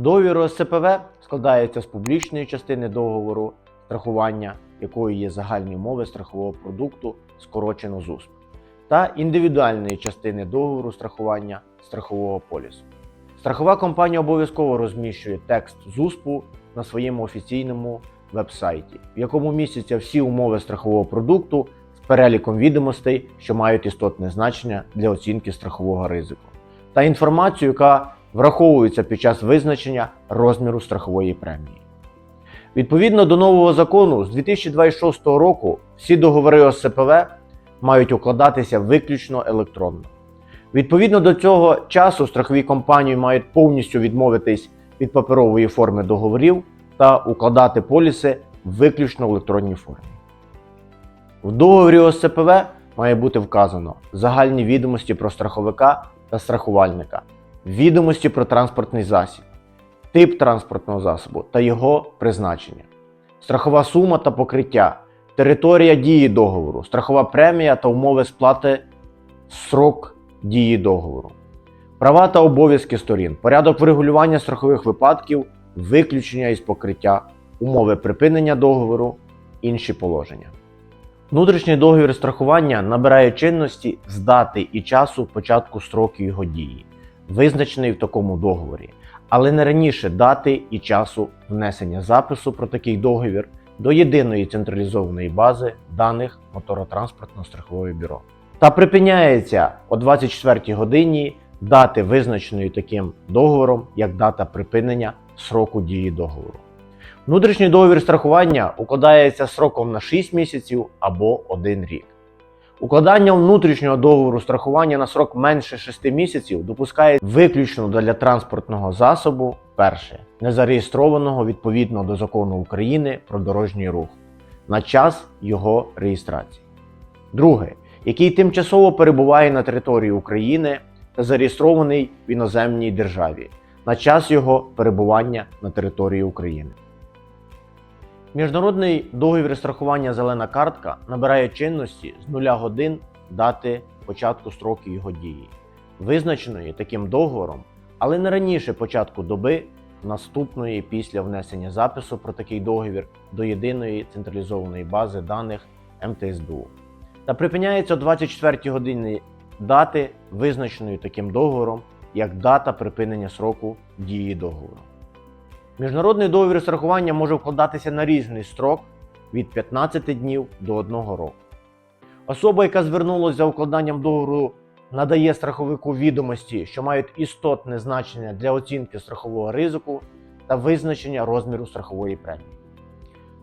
Договір ОСПВ складається з публічної частини договору страхування, якою є загальні умови страхового продукту, скорочено ЗУСП, та індивідуальної частини договору страхування страхового полісу. Страхова компанія обов'язково розміщує текст ЗУСПу на своєму офіційному веб-сайті, в якому містяться всі умови страхового продукту з переліком відомостей, що мають істотне значення для оцінки страхового ризику, та інформацію, яка враховується під час визначення розміру страхової премії. Відповідно до нового закону, з 2026 року всі договори ОСПВ мають укладатися виключно електронно. Відповідно до цього часу страхові компанії мають повністю відмовитись від паперової форми договорів та укладати поліси виключно в електронній формі. В договорі ОСПВ має бути вказано загальні відомості про страховика та страхувальника, відомості про транспортний засіб, тип транспортного засобу та його призначення, страхова сума та покриття, територія дії договору, страхова премія та умови сплати, срок дії договору, права та обов'язки сторін, порядок врегулювання страхових випадків, виключення із покриття, умови припинення договору, інші положення. Внутрішній договір страхування набирає чинності з дати і часу початку строку його дії, визначений в такому договорі, але не раніше дати і часу внесення запису про такий договір до єдиної централізованої бази даних моторотранспортно страхового бюро. Та припиняється о 24 годині дати визначеної таким договором як дата припинення сроку дії договору. Внутрішній договір страхування укладається сроком на 6 місяців або 1 рік. Укладання внутрішнього договору страхування на срок менше 6 місяців допускає виключно для транспортного засобу перше, незареєстрованого відповідно до закону України про дорожній рух на час його реєстрації. Друге, який тимчасово перебуває на території України та зареєстрований в іноземній державі на час його перебування на території України. Міжнародний договір страхування Зелена картка набирає чинності з нуля годин дати початку строку його дії, визначеної таким договором, але не раніше початку доби, наступної після внесення запису про такий договір до єдиної централізованої бази даних МТСБУ. Та припиняється о 24 годині дати, визначеної таким договором, як дата припинення сроку дії договору. Міжнародний договір страхування може вкладатися на різний строк від 15 днів до 1 року. Особа, яка звернулася за укладанням договору, надає страховику відомості, що мають істотне значення для оцінки страхового ризику та визначення розміру страхової премії.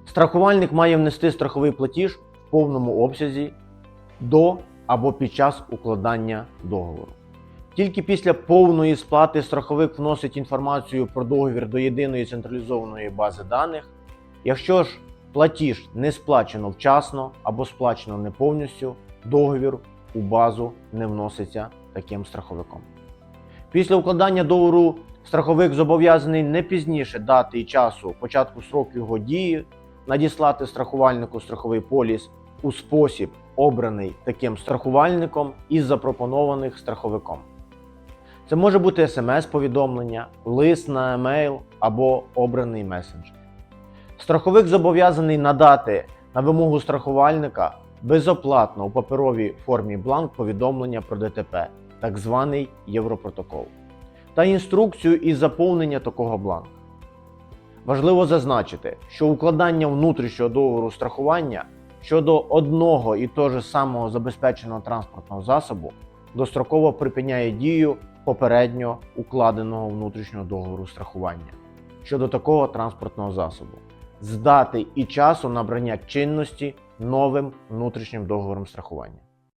Страхувальник має внести страховий платіж в повному обсязі до або під час укладання договору. Тільки після повної сплати страховик вносить інформацію про договір до єдиної централізованої бази даних. Якщо ж платіж не сплачено вчасно або сплачено не повністю, договір у базу не вноситься таким страховиком. Після укладання договору страховик зобов'язаний не пізніше дати і часу початку строку його дії надіслати страхувальнику страховий поліс у спосіб, обраний таким страхувальником із запропонованих страховиком. Це може бути смс-повідомлення, лист на емейл або обраний месенджер. Страховик зобов'язаний надати на вимогу страхувальника безоплатно у паперовій формі бланк повідомлення про ДТП, так званий Європротокол, та інструкцію із заповнення такого бланку. Важливо зазначити, що укладання внутрішнього договору страхування щодо одного і того ж самого забезпеченого транспортного засобу достроково припиняє дію попередньо укладеного внутрішнього договору страхування щодо такого транспортного засобу з дати і часу набрання чинності новим внутрішнім договором страхування.